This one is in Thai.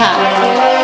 ค่ะ